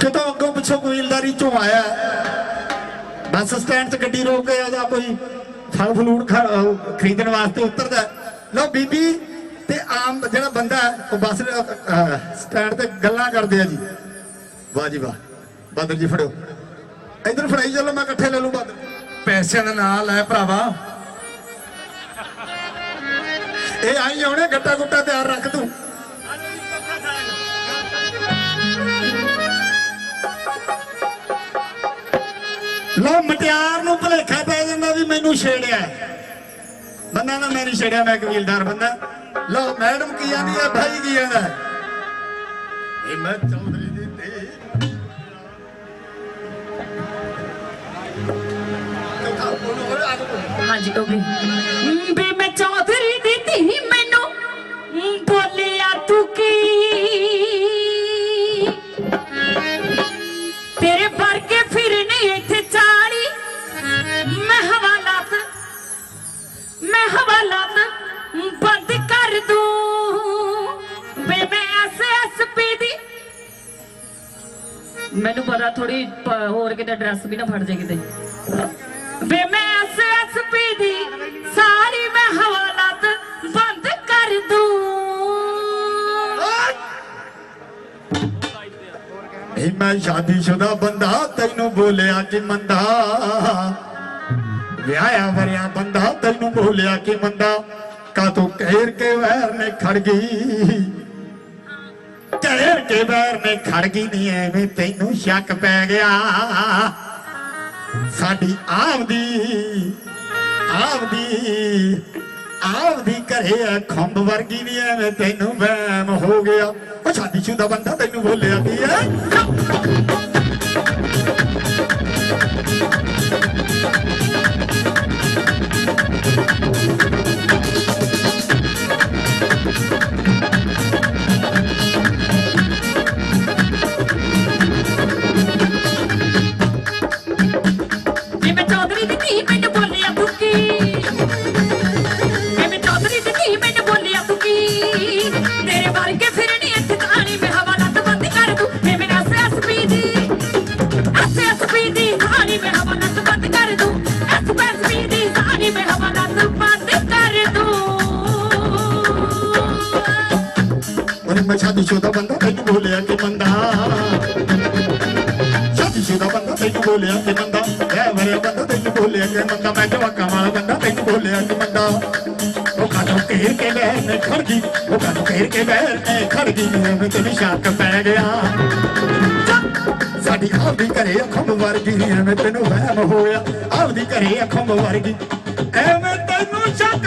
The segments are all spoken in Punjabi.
ਕਿਤੋਂ ਅੱਗੋਂ ਪਿੱਛੋਂ ਕਬੀਲਦਾਰੀ ਚੋਂ ਆਇਆ ਬੱਸ ਸਟੈਂਡ 'ਚ ਗੱਡੀ ਰੋਕ ਕੇ ਉਹਦਾ ਕੋਈ ਫਲ ਫਲੂਟ ਖਰੀਦਣ ਵਾਸਤੇ ਉਤਰਦਾ ਲੋ ਬੀਬੀ ਤੇ ਆਮ ਜਿਹੜਾ ਬੰਦਾ ਉਹ ਬੱਸ ਸਟੈਂਡ ਤੇ ਗੱਲਾਂ ਕਰਦੇ ਆ ਜੀ। ਵਾਹ ਜੀ ਵਾਹ। ਬਾਦਰ ਜੀ ਫੜਿਓ। ਇਧਰ ਫੜਾਈ ਚੱਲੋ ਮੈਂ ਇਕੱਠੇ ਲੈ ਲੂ ਬਾਦਰ। ਪੈਸਿਆਂ ਦਾ ਨਾਂ ਲੈ ਭਰਾਵਾ। ਇਹ ਆਈ ਆਉਣੇ ਗੱਟਾ ਗੁੱਟਾ ਤਿਆਰ ਰੱਖ ਤੂੰ। ਲੋ ਮਟਿਆਰ ਨੂੰ ਭਲੇਖਾ ਪੈ ਜਾਂਦਾ ਵੀ ਮੈਨੂੰ ਛੇੜਿਆ ਬੰਦਾ ਨਾ ਮੈਂ ਛੇੜਿਆ, ਮੈਂ ਕਬੀਲਦਾਰ ਬੰਦਾ। ਲੋ ਮੈਡਮ ਕੀ ਆਂਦੀ ਹੈ, ਭਾਈ ਕੀ ਆਂਦਾ ਇਹ ਮੈਂ ਚੌਧਰੀ ਦੀ ਧੀ ਹਾਂਜੀ, ਓਕੇ। ਬੇ ਮੈਨੂੰ ਪਤਾ ਥੋੜੀ ਹੋਰ ਕਿਤੇ ਐਡਰੈਸ ਵੀ ਨਾ ਫੜ ਜਾਏ ਕਿਤੇ। ਵੇ ਮੈਂ ਐਸਐਸਪੀ ਦੀ ਸਾਰੀ ਮੈਂ ਹਵਾਲਾਤ ਬੰਦ ਕਰ ਦੂੰ। ਇਹ ਮੈਂ ਸ਼ਾਦੀशुदा ਬੰਦਾ, ਤੈਨੂੰ ਬੋਲਿਆ ਕਿ ਮੰਦਾ। ਵਿਆਹਿਆ ਵਰਿਆ ਬੰਦਾ, ਤੈਨੂੰ ਬੋਲਿਆ ਕਿ ਮੰਦਾ। ਕਾ ਤੂੰ ਕਹਿਰ ਕੇ ਵੈਰ ਨੇ ਖੜ ਗਈ। ਕਹਿਰ ਕੇ ਨੇ ਖੜ ਨਹੀਂ ਐਵੇਂ ਤੈਨੂੰ ਸ਼ੱਕ ਪੈ ਗਿਆ। ਸਾਡੀ ਆਪਦੀ ਆਪਦੀ ਆਪਦੀ ਘਰੇ ਆ ਖੰਭ ਵਰਗੀ ਨਹੀਂ ਐਵੇਂ ਤੈਨੂੰ ਵਹਿਮ ਹੋ ਗਿਆ। ਉਹ ਸਾਡੀ ਸ਼ਾਦੀशुदा ਬੰਦਾ ਤੈਨੂੰ ਬੋਲਿਆ ਕੀ ਹੈ shugaban da kai dole yake banda shafi shugaban da kai dole yake banda ya bare banda kai dole yake banda ba jawa kama banda kai dole yake banda ਉਹ ਕਾਟੋ ਕਹਿਰ ਕੇ ਬੈਰ ਨੇ ਖੜ ਗਈ ਉਹ ਕਾਟੋ ਕਹਿਰ ਕੇ ਬੈਰ ਨੇ ਖੜ ਗਈ ਮੈਂ ਤੇ ਸ਼ੱਕ ਪੈ ਗਿਆ ਸਾਡੀ ਆਪਦੀ ਘਰੇ ਅੱਖੋਂ ਵਰਗੀ ਐਵੇਂ ਤੈਨੂੰ ਵਹਿਮ ਹੋਇਆ ਆਪਦੀ ਘਰੇ ਅੱਖੋਂ ਵਰਗੀ ਐਵੇਂ ਤੈਨੂੰ ਸ਼ੱਕ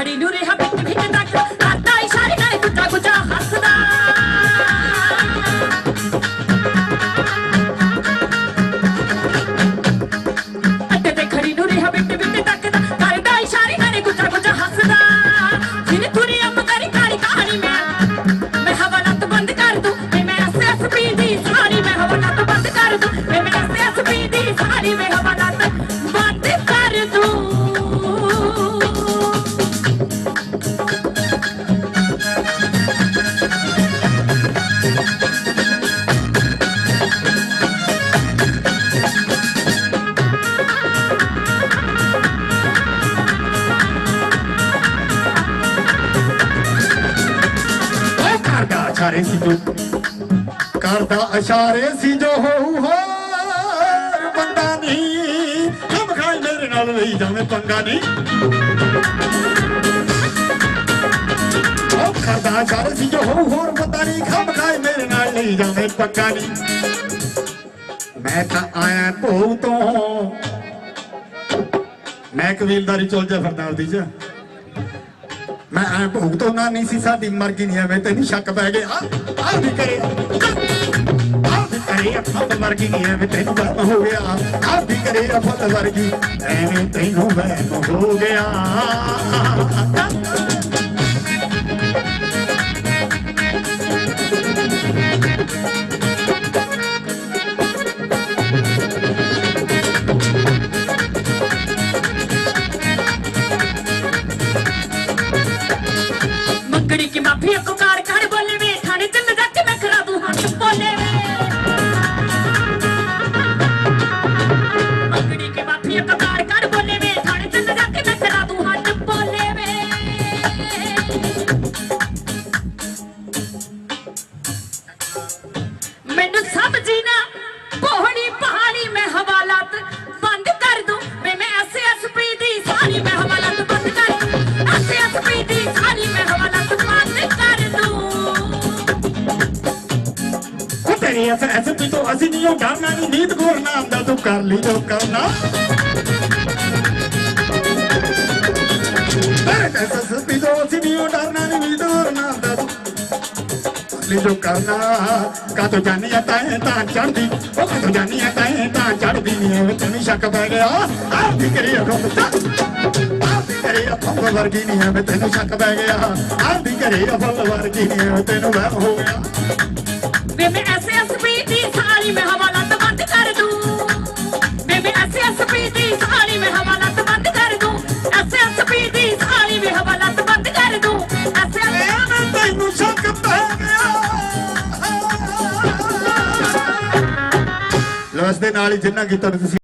ਅੱਡੇ ਤੇ ਇਸ਼ਾਰੇ ਸੀ ਜੋ। ਕਰਦਾ ਇਸ਼ਾਰੇ ਸੀ ਜੋ ਹੋਊ ਹੋਰ ਬੰਦਾ ਨਹੀਂ ਹਮ ਖਾਈ ਮੇਰੇ ਨਾਲ ਲਈ ਜਾਵੇਂ ਪੰਗਾ ਨਹੀਂ ਉਹ ਕਰਦਾ ਇਸ਼ਾਰੇ ਸੀ ਜੋ ਹੋਊ ਹੋਰ ਬੰਦਾ ਨਹੀਂ ਹਮ ਖਾਈ ਮੇਰੇ ਨਾਲ ਲਈ ਜਾਵੇਂ ਪੰਗਾ ਨਹੀਂ ਮੈਂ ਤਾਂ ਆਇਆ ਭੋਗ ਤੋਂ। ਮੈਂ ਕਬੀਲਦਾਰੀ ਚੁੱਲ ਜਾ ਫਿਰਦਾ ਉਹਦੀ ਚ। ਮੈਂ ਐ ਭੁਗਤ ਉਹਨਾਂ ਨਹੀਂ ਸੀ ਸਾਡੀ ਮਰਜ਼ੀ ਨਹੀਂ, ਐਵੇਂ ਤੈਨੂੰ ਸ਼ੱਕ ਪੈ ਗਿਆ। ਆ ਵੀ ਕਰੇ। ਆ ਵੀ ਕਰੇ ਫੱਟ ਵਰਗੀ ਨਹੀਂ ਐਵੇਂ ਤੈਨੂੰ ਵਹਿਮ ਹੋ ਗਿਆ। ਆ ਵੀ ਕਰੇ ਫੱਟ ਵਰਗੀ, ਐਵੇਂ ਤੈਨੂੰ ਵਹਿਮ ਹੋ ਗਿਆ। ਮੈਨੂੰ ਸਮਝੀ ਨਾ ਕੋਹਣੀ ਪਹਾੜੀ ਮੈਂ ਹਵਾਲਾਤ ਬੰਦ ਕਰ ਦੂੰ। ਮੈਂ ਮੈਂ ਐਸਐਸਪੀ ਦੀ ਸਾਰੀ ਮੈਂ ਹਵਾਲਾਤ ਬੰਦ ਕਰ ਦੂੰ। ਐਸਐਸਪੀ ਦੀ ਸਾਰੀ ਮੈਂ ਹਵਾਲਾਤ ਬੰਦ ਕਰ ਦੂੰ। ਉਹ ਤੇਰੀ ਐਸ ਐਸ ਤੋਂ ਅਸੀਂ ਨਹੀਂ ਉਹ ਡਰਨਾ ਨਹੀਂ ਨੀਤ ਘੋਰਨਾ ਆਉਂਦਾ ਤੂੰ ਕਰ ਲਈ ਜੋ ਕਰਨਾ ਤੇਰੇ ਐਸ ਐਸ ਤੋਂ ਅਸੀਂ ਨਹੀਂ ਉਹ ਕਰ ਜੋ ਕਰਨਾ ਕਾ ਜਾਨੀ ਆ ਤਾਂ ਤਾਂ ਚੜਦੀ, ਉਹ ਕਾ ਜਾਨੀ ਆ ਤਾਂ ਤਾਂ ਚੜਦੀ ਨਹੀਂ ਐਵੇਂ ਤੈਨੂੰ ਸ਼ੱਕ ਪੈ ਗਿਆ। ਆ ਵੀ ਕਰੀ ਅਖੋ ਆ ਵੀ ਵਰਗੀ ਨਹੀਂ ਐਵੇਂ ਤੈਨੂੰ ਸ਼ੱਕ ਪੈ ਗਿਆ। ਆ ਵੀ ਕਰੀ ਅਖੋ ਵਰਗੀ ਨੀ, ਐਵੇਂ ਤੈਨੂੰ ਵਹਿਮ ਹੋ ਗਿਆ। ਵੇ ਮੈਂ ਐਸਐਸਪੀ ਦੀ ਸਾਰੀ ਮੈਂ ਹਵਾਲਾਤ ਨਾਲ ਹੀ ਜਿੰਨਾ ਕੀਤਾ ਤੁਸੀਂ।